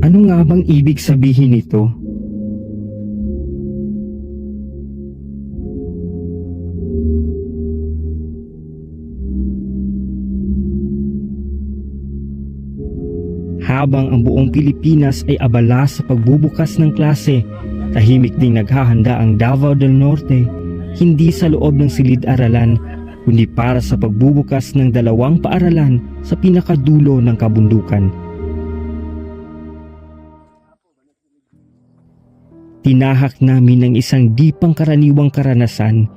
Ano nga bang ibig sabihin nito? Habang ang buong Pilipinas ay abala sa pagbubukas ng klase, tahimik ding naghahanda ang Davao del Norte, hindi sa loob ng silid-aralan, kundi para sa pagbubukas ng dalawang paaralan sa pinakadulo ng kabundukan. Tinahak namin ng isang di pangkaraniwang karanasan,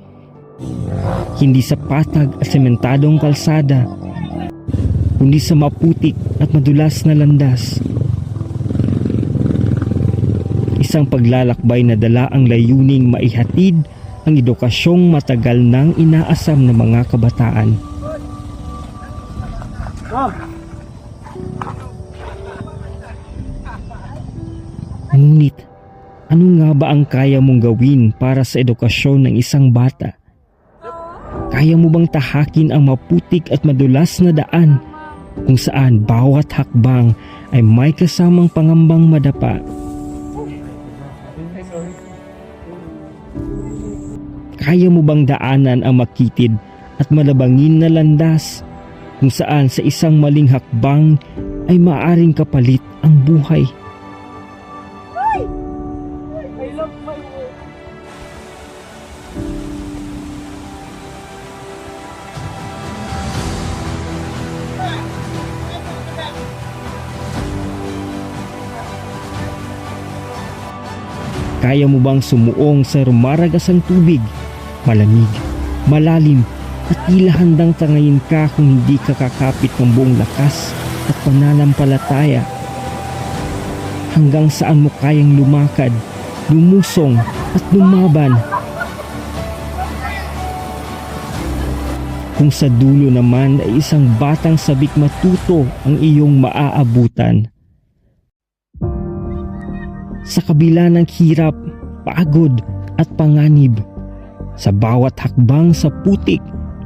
hindi sa patag at sementadong kalsada, kundi sa maputik at madulas na landas. Isang paglalakbay na dala ang layuning maihatid ang edukasyong matagal nang inaasam ng mga kabataan. Ngunit, ano nga ba ang kaya mong gawin para sa edukasyon ng isang bata? Kaya mo bang tahakin ang maputik at madulas na daan kung saan bawat hakbang ay may kasamang pangambang madapa? Kaya mo bang daanan ang makitid at malabangin na landas? Kung saan sa isang maling hakbang ay maaring kapalit ang buhay? Kaya mo bang sumuong sa rumaragasang tubig, malamig, malalim, at tila handang tangayin ka kung hindi ka kakapit ng buong lakas at pananampalataya? Hanggang saan mo kayang lumakad, lumusong at lumaban? Kung sa dulo naman ay isang batang sabik matuto ang iyong maaabutan. Sa kabila ng hirap, pagod at panganib, sa bawat hakbang sa putik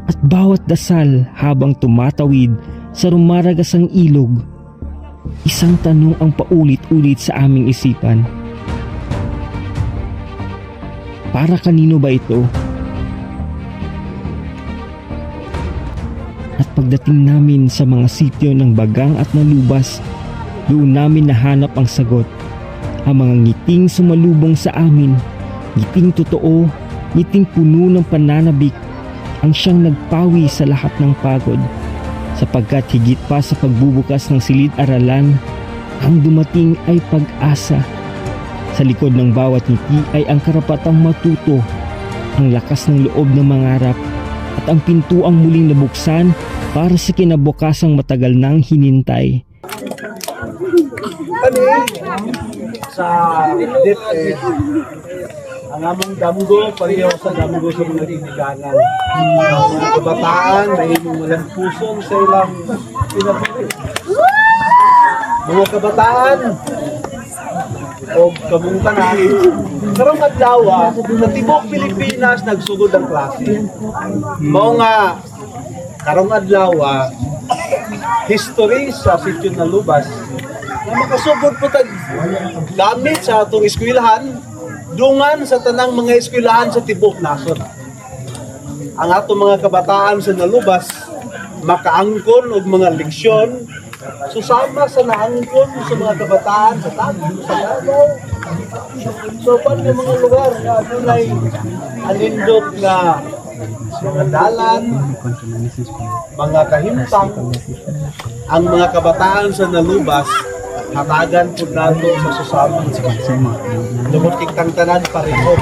at bawat dasal habang tumatawid sa rumaragasang ilog, isang tanong ang paulit-ulit sa aming isipan. Para kanino ba ito? At pagdating namin sa mga sityo ng Bagang at Nalubas, doon namin nahanap ang sagot. Ang mga ngiting sumalubong sa amin, ngiting totoo, ngiting puno ng pananabik, ang siyang nagpawi sa lahat ng pagod. Sapagkat higit pa sa pagbubukas ng silid-aralan, ang dumating ay pag-asa. Sa likod ng bawat ngiti ay ang karapatang matuto, ang lakas ng loob ng mangarap, at ang pintuang muling nabuksan para sa kinabukasang matagal nang hinintay. Kani sa DepEd, ang among damgo pareho sa damgo sa mga tiniganan. Ang mga kabataan na imong walang pusong sa ilang pinapili. Mga kabataan o kamong tanan, karong adlaw sa tibok Pilipinas nagsugod ang klase. Mao nga karong adlaw history sa sitio ng Lubas na makasugod po tag gamit sa atong eskwelahan dungan sa tanang mga eskwelahan sa tibok nasod. Ang atong mga kabataan sa nalubas makaangkon og mga leksyon susama sa naangkon sa mga kabataan sa Taguig, sa Davao. So, pan yung mga lugar na dunay alindot nga mga dalan, mga kahimtang, ang mga kabataan sa nalubas, hatagan po nato sa susama. Lumutik tang tanan pareho.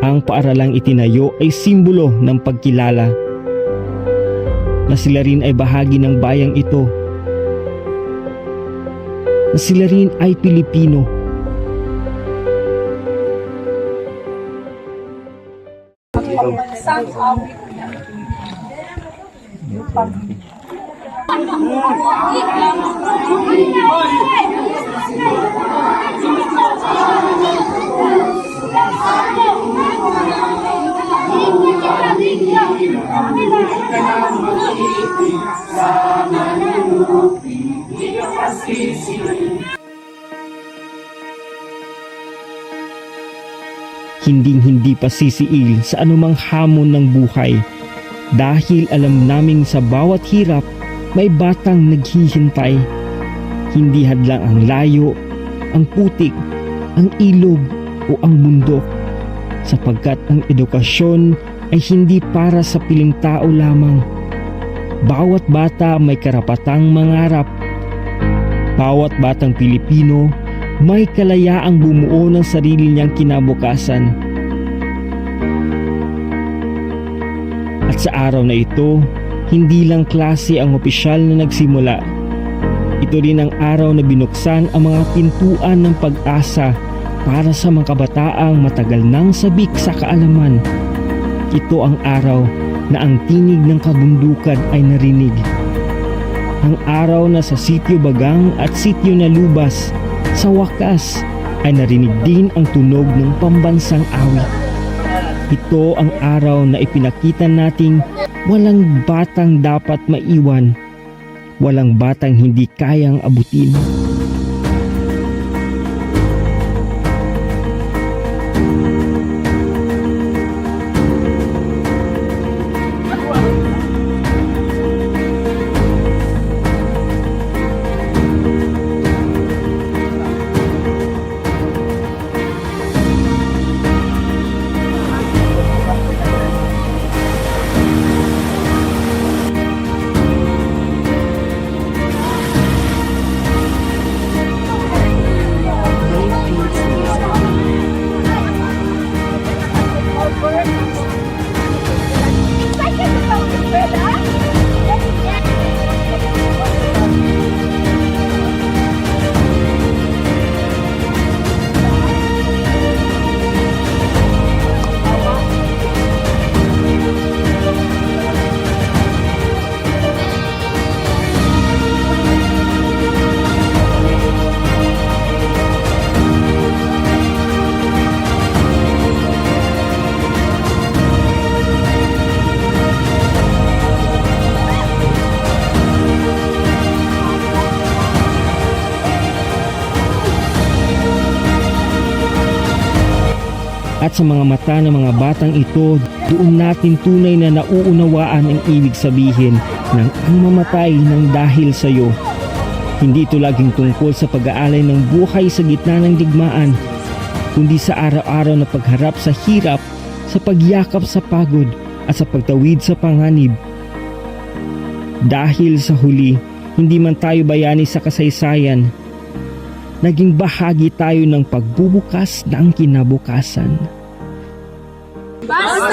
Ang paaralang itinayo ay simbolo ng pagkilala na sila rin ay bahagi ng bayang ito na sila rin ay Pilipino Pagpagsang awit niya. Sana nanupi, di ka pasisi, Hinding-hindi pa sisiil sa anumang hamon ng buhay dahil alam naming sa bawat hirap may batang naghihintay. Hindi hadlang ang layo, ang putik, ang ilog o ang bundok sapagkat ang edukasyon ay hindi para sa piling tao lamang. Bawat bata may karapatang mangarap. Bawat batang Pilipino may kalayaang bumuo ng sarili niyang kinabukasan. At sa araw na ito, hindi lang klase ang opisyal na nagsimula. Ito rin ang araw na binuksan ang mga pintuan ng pag-asa para sa mga kabataang matagal nang sabik sa kaalaman. Ito ang araw na ang tinig ng kabundukan ay narinig. Ang araw na sa sityo Bagang at sityo Nalubas sa wakas ay narinig din ang tunog ng pambansang awit. Ito ang araw na ipinakita nating walang batang dapat maiwan, walang batang hindi kayang abutin. At sa mga mata ng mga batang ito, doon natin tunay na nauunawaan ang ibig sabihin ng ang mamatay ng dahil sa iyo. Hindi ito laging tungkol sa pag-aalay ng buhay sa gitna ng digmaan, kundi sa araw-araw na pagharap sa hirap, sa pagyakap sa pagod at sa pagtawid sa panganib. Dahil sa huli, hindi man tayo bayani sa kasaysayan, naging bahagi tayo ng pagbubukas ng kinabukasan. Mga